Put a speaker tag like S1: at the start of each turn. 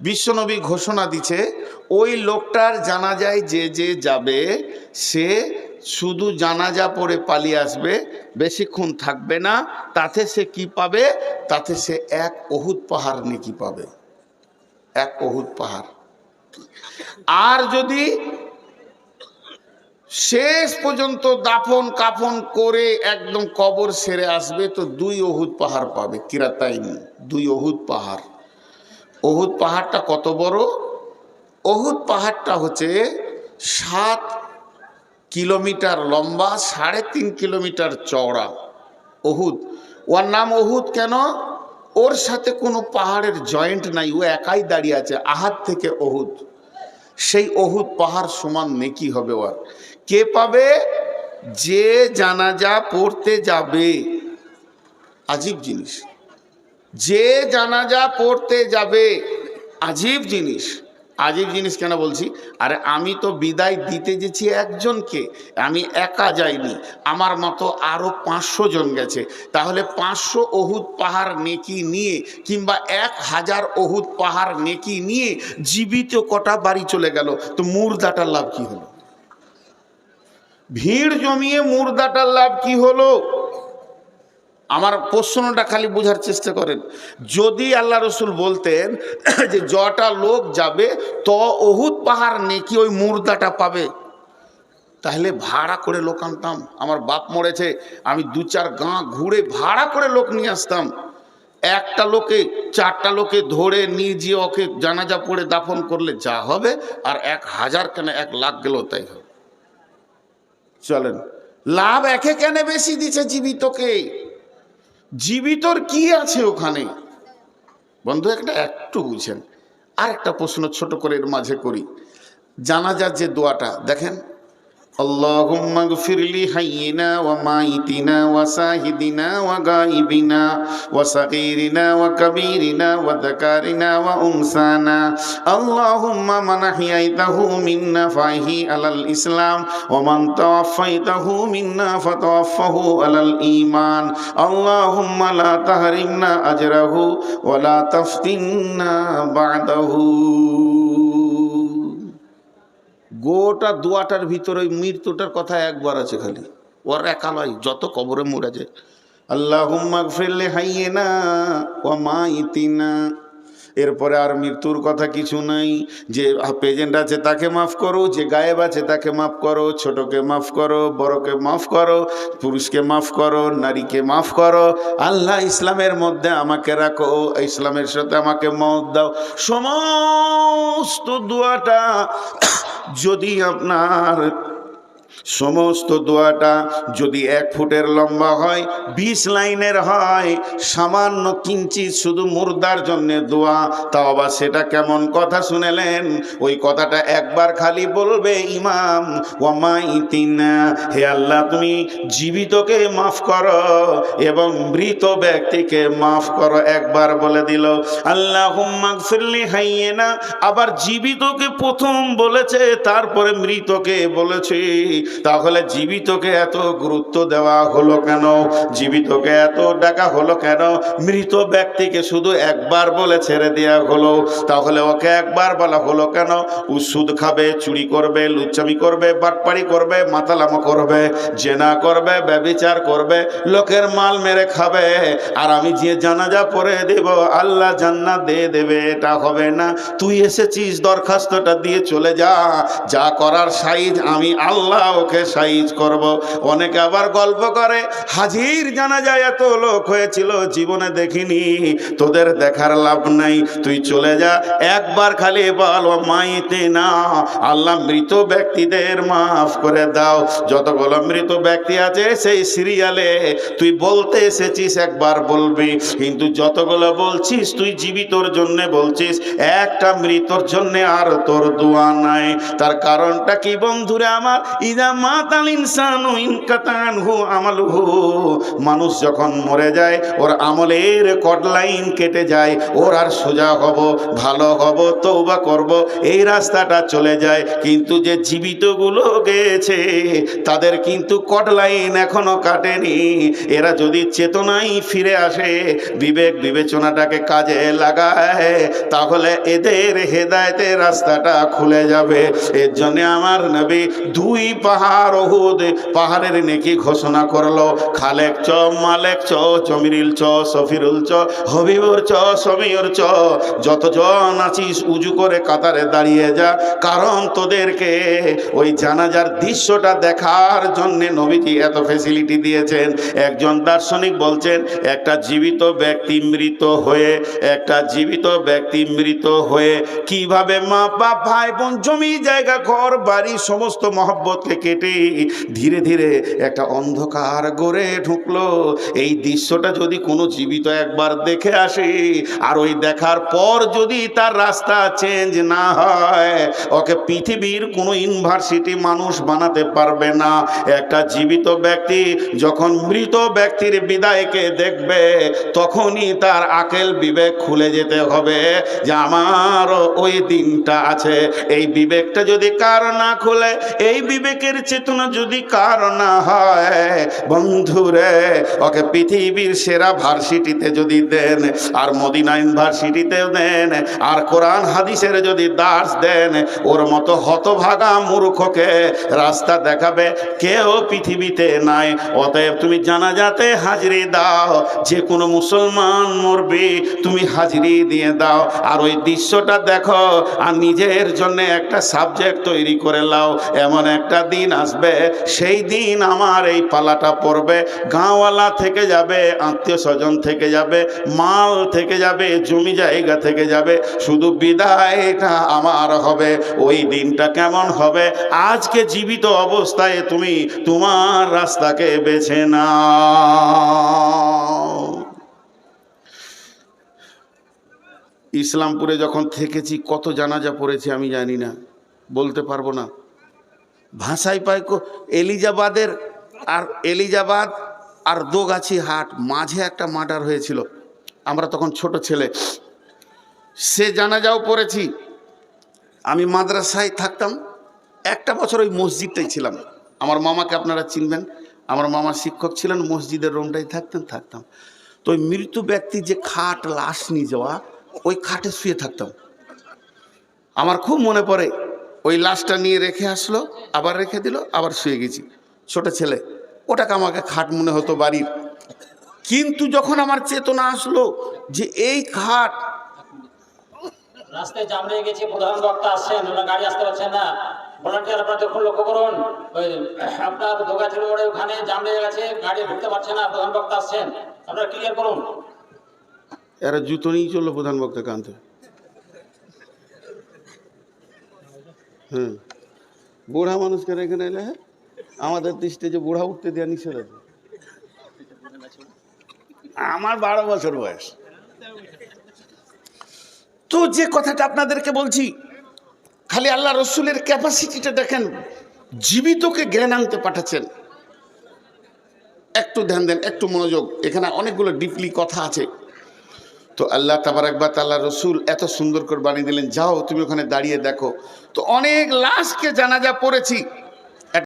S1: বিশ্বনবী ঘোষণা দিছে, ওই লোকটার জানাজায় যে যে যাবে, সে শুধু জানাজা পরে পালিয়ে আসবে, বেশিক্ষণ থাকবে না, তাতে সে কি পাবে? তাতে সে এক অহুত পাহাড় নেকি পাবে। এক অহুত পাহাড়। আর যদি শেষ পর্যন্ত দাফন কাফন করে একদম কবর সেরে আসবে, তো দুই অহুত পাহাড় পাবে, কিরাতাইনি, দুই অহুত পাহাড়। অহুদ পাহাড়টা কত বড়? অহুদ পাহাড়টা হচ্ছে সাত কিলোমিটার লম্বা, সাড়ে তিন কিলোমিটার চওড়া অহুদ ওর নাম অহুদ কেন? ওর সাথে কোনো পাহাড়ের জয়েন্ট নাই, ও একাই দাঁড়িয়ে আছে আহাত থেকে অহুদ সেই অহুদ পাহাড় সমান নেকি হবে ওর। কে পাবে? যে জানাজা পড়তে যাবে। আজীব জিনিস। যে জানাজা পড়তে যাবে, আজীব জিনিস। আজীব জিনিস কেন বলছি? আরে আমি তো বিদায় দিতে গেছি একজনকে, আমি একা যাইনি। আমার মতো আরও পাঁচশো জন গেছে। তাহলে পাঁচশো অহুদ পাহাড় নেকি নিয়ে কিংবা এক হাজার অহুদ পাহাড় নেকি নিয়ে জীবিত কটা বাড়ি চলে গেল, তো মুর্দাটার লাভ কি হলো? ভিড় জমিয়ে মুর্দাটার লাভ কি হলো? আমার প্রশ্নটা খালি বোঝার চেষ্টা করেন। যদি আল্লাহ রসুল বলতেন যে জটা লোক যাবে, তো অহুত পাহাড় নেকি ওই মুর্দাটা পাবে। তাহলে ভাড়া করে লোক আনতাম। আমার বাপ মরেছে, আমি দু চার গাঁ ঘুরে ভাড়া করে লোক নিয়ে আসতাম। একটা লোকে, চারটা লোকে ধরে নিয়ে গিয়ে ওকে জানাজা পড়ে দাফন করলে যা হবে, আর এক হাজার কেন এক লাখ গেলেও তাই হবে। চলেন। লাভ একে কেন বেশি দিছে জীবিতকে? জীবিতর কি আছে ওখানে? বন্ধু, একটা একটু বুঝেন। আর একটা প্রশ্ন ছোট করে এর মাঝে করি। জানাজার যে দোয়াটা, দেখেন اللهم اغفر لحينا وميتنا وشاهدنا وغائبنا وصغيرنا وكبيرنا وذكارنا وأنثانا. اللهم من أحييته منا فأحيه على الإسلام ومن توفيته منا فتوفه على الإيمان. اللهم لا تحرمنا أجره ولا تفتنا بعده. গোটা দোয়াটার ভিতরে ওই মৃত্যুটার কথা একবার আছে খালি। ওর একালয়, যত কবরে মরে যায়। আল্লাহ ফেললে হাইয়ে না ও মা ইতিনা এরপরে আর মৃত্যুর কথা কিছু নাই। যে প্রেজেন্ট আছে তাকে মাফ করো, যে গায়েব আছে তাকে মাফ করো, ছোটকে মাফ করো, বড়কে মাফ করো, পুরুষকে মাফ করো, নারীকে মাফ করো। আল্লাহ ইসলামের মধ্যে আমাকে রাখো, ইসলামের সাথে আমাকে মত দাও। সমস্ত দোয়াটা যদি আপনার সমস্ত দোয়াটা যদি এক ফুটের লম্বা হয়, বিশ লাইনের হয়, সামান্য কিঞ্চিত শুধু মুর্দার জন্যে দোয়া, তাও আবার সেটা কেমন কথা শুনেলেন? ওই কথাটা একবার খালি বলবে ইমাম ওয়ামাইতিনা হে আল্লাহ, তুমি জীবিতকে মাফ করো এবং মৃত ব্যক্তিকে মাফ করো। একবার বলে দিল আল্লাহ হুম্মাগফিরলি হাইয়ে না আবার জীবিতকে প্রথম বলেছে, তারপরে মৃতকে বলেছে। তাহলে জীবিতকে এত গুরুত্ব দেওয়া হলো কেন? জীবিতকে এত ডাকা হলো কেন? মৃত ব্যক্তিকে শুধু একবার বলে ছেড়ে দেওয়া হলো। তাহলে ওকে একবার বলা হলো কেন? ও খাবে, চুরি করবে, লুচ্চামি করবে, বাটপাড়ি করবে, মাতালামো করবে, জেনা করবে, ব্যবিচার করবে, লোকের মাল মেরে খাবে। আর আমি যে জানাজা পরে দেব, আল্লাহ জান্নাত দিয়ে দেবে, এটা হবে না। তুই এসেছিস, দরখাস্তটা দিয়ে চলে যা। যা করার সাইজ আমি আল্লাহ ওকে সাইজ করব। অনেকে আবার গল্প করে, হাজির জানা যায় এত লোক হয়েছিল, জীবনে দেখিনি। তোদের দেখার লাভ নাই, তুই চলে যা। একবার খালি বল মাইতে না। আল্লাহ মৃত ব্যক্তিদের মাফ করে দাও। যতগুলো মৃত ব্যক্তি আছে সেই সিরিয়ালে তুই বলতে এসেছিস, একবার বলবি। কিন্তু যতগুলো বলছিস, তুই জীবিতর জন্য বলছিস, একটা মৃতর জন্য আর তোর দোয়া নাই। তার কারণটা কি বন্ধুরে আমার? ইদা ওয়াইদা মাতাল ইনসানু ইনকাতানহু আমালুহু। মানুষ যখন মরে যায়, ওর আমলের কট লাইন কেটে যায়, ওর আর সোজা হব, ভালো হব তৌবা করব, এই রাস্তাটা চলে যায়। কিন্তু যে জীবিতগুলো গেছে, তাদের কিন্তু কট লাইন এখনও কাটেনি। এরা যদি চেতনাই ফিরে আসে, বিবেক বিবেচনাটাকে কাজে লাগায়, তাহলে এদের হেদায়তের রাস্তাটা খুলে যাবে। এর জন্য আমার নবী দুই পাহাড় ওহুদ পাহাড়ের নেকি ঘোষণা করল। খালেক চ, মালেক চ, জমিরিল চ, সফিরুল চ, হবিবুর চ সমীর চ, যতজন আছিস উজু করে কাতারে দাঁড়িয়ে যা। কারণ তোদেরকে ওই জানাজার দৃশ্যটা দেখার জন্যে নবীজি এত ফেসিলিটি দিয়েছেন। একজন দার্শনিক বলছেন, একটা জীবিত ব্যক্তি মৃত হয়ে, একটা জীবিত ব্যক্তি মৃত হয়ে কীভাবে মা বাপ ভাই বোন জমি, জায়গা, ঘর, বাড়ি, সমস্ত মহব্বতকে কেটে ধীরে ধীরে একটা অন্ধকার গড়ে ঢুকলো। এই দৃশ্যটা যদি কোনো জীবিত একবার দেখে আসে, আর ওই দেখার পর যদি তার রাস্তা চেঞ্জ না হয়, ওকে পৃথিবীর কোনো ইউনিভার্সিটি মানুষ বানাতে পারবে না। একটা জীবিত ব্যক্তি যখন মৃত ব্যক্তির বিদায়কে দেখবে, তখনই তার আকেল বিবেক খুলে যেতে হবে যে আমার ওই দিনটা আছে। এই বিবেকটা যদি কার না খুলে, এই বিবেকের চেতনা যদি কার না হয়, বন্ধুরে, ওকে পৃথিবীর সেরা ভার্সিটিতে যদি দেন, আর মদিনা ইউনিভার্সিটিতে দেন, আর কোরআন হাদিসের যদি দাস দেন, ওর মতো হতভাগা মূর্খকে রাস্তা দেখাবে কেউ পৃথিবীতে নাই। অতএব তুমি জানাজাতে হাজিরি দাও, যে কোনো মুসলমান মরবে, তুমি হাজিরি দিয়ে দাও। আর ওই দৃশ্যটা দেখো, আর নিজের জন্য একটা সাবজেক্ট তৈরি করে লাও, এমন একটা দিন আসবে, সেই দিন আমার এই পালাটা পড়বে। গাঁওয়ালা থেকে যাবে, আত্মীয় স্বজন থেকে যাবে, মাল থেকে যাবে, জমি জায়গা থেকে যাবে। শুধু বিদায়টা আমার হবে, ওই দিনটা কেমন হবে? আজকে জীবিত অবস্থায় তুমি তোমার রাস্তাকে বেছে নাও। ইসলামপুরে যখন থেকেছি, কত জানাজা পড়েছি আমি জানি না, বলতে পারব না। ভাষায় পায় এলিজাবাদের আর এলিজাবাদ আর দোগাছি হাট মাঝে একটা মার্ডার হয়েছিল। আমরা তখন ছোট ছেলে। সে জানাজাও পড়েছি। আমি মাদ্রাসায় থাকতাম। একটা বছর ওই মসজিদটাই ছিলাম। আমার মামাকে আপনারা চিনবেন। আমার মামা শিক্ষক ছিলেন, মসজিদের রুমটাই থাকতেন, থাকতাম। তো ওই মৃত্যু ব্যক্তির যে খাট লাশ নিয়ে যাওয়া, ওই খাটে শুয়ে থাকতাম। আমার খুব মনে পড়ে ওই লাশটা নিয়ে রেখে আসলো আবার রেখে দিল আবার শুয়ে গেছি। ছোট ছেলে ওটাকে আমাকে খাট মনে হতো বাড়ির। কিন্তু যখন আমার চেতনা আসলো যে এই খাট
S2: রাস্তায় জাম লেগে গেছে প্রধান বক্তা আসছেন ওনার গাড়ি আসতে পারছেন না। ভলান্টিয়ার আপনার দেখুন লক্ষ্য করুন। আপনার ছিল ওখানে জাম লেগে গেছে গাড়ি ঢুকতে পারছে না প্রধান বক্তা আসছেন। আপনারা ক্লিয়ার করুন।
S1: এরা জুতো নিয়ে চলল প্রধান বক্তা কানতে হ্যাঁ বুড়া মানুষকে নিলে হ্যাঁ আমাদের দৃষ্টি যে বুড়া উঠতে দেওয়া নিষেধ আছে। আমার বারো বছর বয়স। তো যে কথাটা আপনাদেরকে বলছি, খালি আল্লাহ রসুলের ক্যাপাসিটিটা দেখেন, জীবিতকে জ্ঞান আনতে পাঠাচ্ছেন। একটু ধ্যান দেন, একটু মনোযোগ। এখানে অনেকগুলো ডিপলি কথা আছে। তো আল্লাহ তাবারাকবাত আল্লাহ রসুল এত সুন্দর করে বানিয়ে দিলেন, যাও তুমি ওখানে দাঁড়িয়ে দেখো। তো অনেক লাশকে জানাজা পড়েছি।